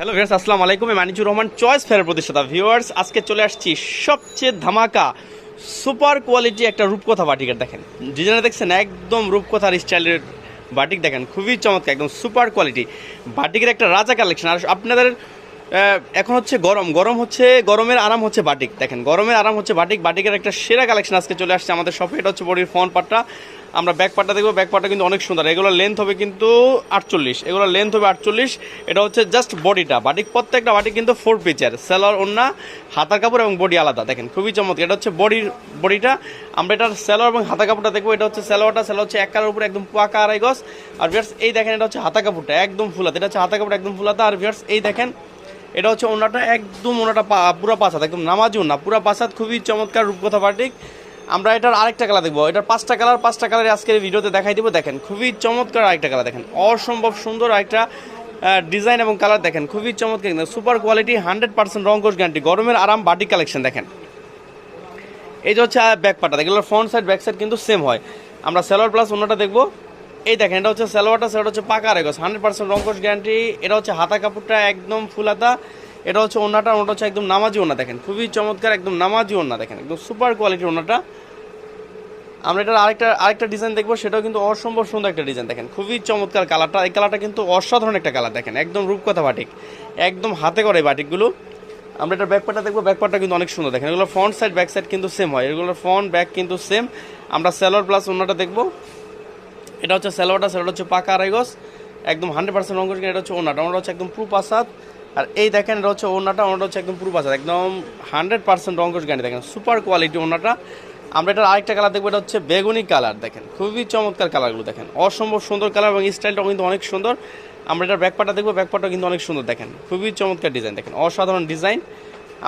Hello viewers আসসালামু আলাইকুম। Manijur Rahman choice fair প্রতিষ্ঠাতা। ভিউয়ার্স আজকে চলে আসছি সবচেয়ে ধামাকা সুপার কোয়ালিটি একটা রূপকথা বাটিকের দেখেন। ডিজাইনে দেখছেন একদম রূপকথার স্টাইলের বাটিক দেখেন। খুবই চমৎকার, একদম সুপার কোয়ালিটি বাটিকের একটা রাজা কালেকশন আর আপনাদের এখন হচ্ছে গরম। গরম হচ্ছে, গরমের আরাম হচ্ছে বাটিক। দেখেন, গরমের আরাম হচ্ছে বাটিক। বাটিকের একটা সেরা কালেকশন আজকে চলে আসছে আমাদের শপে এটা হচ্ছে বডির ফোন পার্টটা আমরা ব্যাক পার্টটা দেখব ব্যাক পার্টটা কিন্তু অনেক সুন্দর। এগুলোর লেন্থ হবে কিন্তু আটচল্লিশ। এগুলোর লেন্থ হবে আটচল্লিশ। এটা হচ্ছে জাস্ট বডিটা বাটিক, প্রত্যেকটা বাটিক কিন্তু ফোর পিচার সেলার ওন্না হাতার কাপড় এবং বডি আলাদা। দেখেন, খুবই চমৎকার। এটা হচ্ছে বডির বডিটা আমরা এটার সেলোয়ার এবং হাতা কাপড়টা দেখব। এটা হচ্ছে সেলোয়ারটা সেলোয়ার হচ্ছে এক কালার উপরে একদম পাকা আড়াই গজ আর ভিয়ার্স এই দেখেন, এটা হচ্ছে হাতা কাপড়টা। একদম ফুলাতে। এটা হচ্ছে হাতা কাপড় একদম ফুলাতা। আর ভিয়ার্স এই দেখেন, এটা হচ্ছে ওনাটা একদম ওনাটা পুরা পাঁচাত একদম নামাজি ওনা পুরা পাঁচাত খুবই চমৎকার রূপকথা বাটিক। আমরা এটার আরেকটা কালার দেখব। এটার পাঁচটা কালার পাঁচটা কালার আজকের ভিডিওতে দেখাই দিব। দেখেন, খুবই চমৎকার আরেকটা কালার দেখেন। অসম্ভব সুন্দর আরেকটা ডিজাইন এবং কালার দেখেন। খুবই চমৎকার সুপার কোয়ালিটি হান্ড্রেড পার্সেন্ট রঙ্কশ গ্যারান্টি গরমের আরাম বাটি কালেকশন দেখেন। এই যে হচ্ছে ব্যাক পাটা এগুলোর ফ্রন্ট সাইড ব্যাক সাইড কিন্তু সেম হয়। আমরা সেলোয়ার প্লাস অন্যটা দেখব। এই দেখেন, এটা হচ্ছে সেলোয়ারটা সেটা হচ্ছে পাকা রেগস হান্ড্রেড পার্সেন্ট রঙ্কশ গ্যারান্টি এটা হচ্ছে হাতা কাপড়টা একদম ফুলাতা এটা হচ্ছে ওনাটা ওনাটা হচ্ছে একদম নামাজি ওনা দেখেন। খুবই চমৎকার, একদম নামাজি ওনা দেখেন, একদম সুপার কোয়ালিটির ওনাটা আমরা এটার আরেকটা আরেকটা ডিজাইন দেখব, সেটাও কিন্তু অসম্ভব সুন্দর একটা ডিজাইন দেখেন। খুবই চমৎকার কালারটা এই কালারটা কিন্তু অসাধারণ একটা কালার দেখেন, একদম রূপকথা বাটিক একদম হাতে করে বাটিকগুলো আমরা এটার ব্যাকপার্টটা দেখব ব্যাকপার্টটা কিন্তু অনেক সুন্দর দেখেন। এগুলো ফ্রন্ট সাইড ব্যাক সাইড কিন্তু সেম হয়। এগুলোর ফ্রন্ট ব্যাক কিন্তু সেম আমরা সেলোয়ার প্লাস অন্যটা দেখব। এটা হচ্ছে সেলোয়ারটা সেলোয়ার হচ্ছে পাকা আড়াই গজ। একদম হান্ড্রেড পার্সেন্ট রঙ এটা হচ্ছে ওনাটা ওনাটা হচ্ছে একদম পুরো পাসাদ আর এই দেখেন, এটা হচ্ছে ওনাটা ওনাটা হচ্ছে একদম পুরো পাসাদ একদম হান্ড্রেড পার্সেন্ট রঙ্কশ গ্যান্ডি দেখেন সুপার কোয়ালিটি ওনাটা আমরা এটার আরেকটা কালার দেখব, এটা হচ্ছে বেগুনি কালার দেখেন, খুবই চমৎকার কালারগুলো দেখেন, অসম্ভব সুন্দর কালার এবং স্টাইলটাও কিন্তু অনেক সুন্দর। আমরা এটার ব্যাকপাটা দেখব ব্যাকপাটা কিন্তু অনেক সুন্দর, দেখেন, খুবই চমৎকার ডিজাইন দেখেন, অসাধারণ ডিজাইন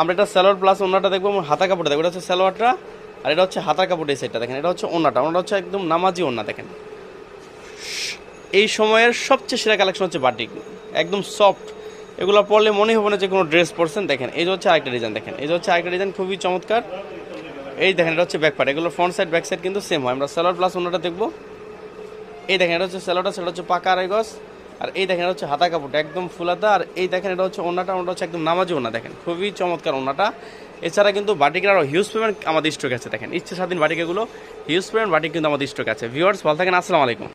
আমরা এটা সালোয়ার প্লাস ওনাটা দেখব, এবং হাতা কাপড়টা দেখব, এটা হচ্ছে সালোয়ারটা, আর এটা হচ্ছে হাতা কাপড় এই সাইডটা দেখেন, এটা হচ্ছে ওনাটা ওনাটা হচ্ছে একদম নামাজি ওনা দেখেন। এই সময়ের সবচেয়ে সেরা কালেকশন হচ্ছে বাটিক, একদম সফট এগুলো পরলে মনে হবে না যে কোনো ড্রেস পরছেন, দেখেন, এই হচ্ছে আরেকটা ডিজাইন দেখেন, এই হচ্ছে আরেকটা ডিজাইন খুবই চমৎকার। এই দেখেন, এটা হচ্ছে ব্যাক পার্ট এগুলো ফ্রন্ট সাইড ব্যাক সাইড কিন্তু সেম হয়। আমরা সালোয়ার প্লাস অন্যটা দেখব। এই দেখেন, এটা হচ্ছে স্যালোটা সেটা হচ্ছে পাকা আড়াই আর এই দেখেন, এটা হচ্ছে হাতা কাপড়টা, একদম ফুলাতা আর এই দেখেন, এটা হচ্ছে ওনাটা ওনাটা হচ্ছে একদম নামাজি ওনা দেখেন, খুবই চমৎকার ওনাটা এছাড়া কিন্তু বাটিকের আরও হিউজ পেমেন্ট আমাদের স্টক আছে, দেখেন, ইচ্ছে স্বাধীন বাটিকেগুলো হিউজ পেমেন্ট বাটিক কিন্তু আমাদের স্টক আছে। ভিউয়ার্স ভালো থাকেন, আসসালামু আলাইকুম।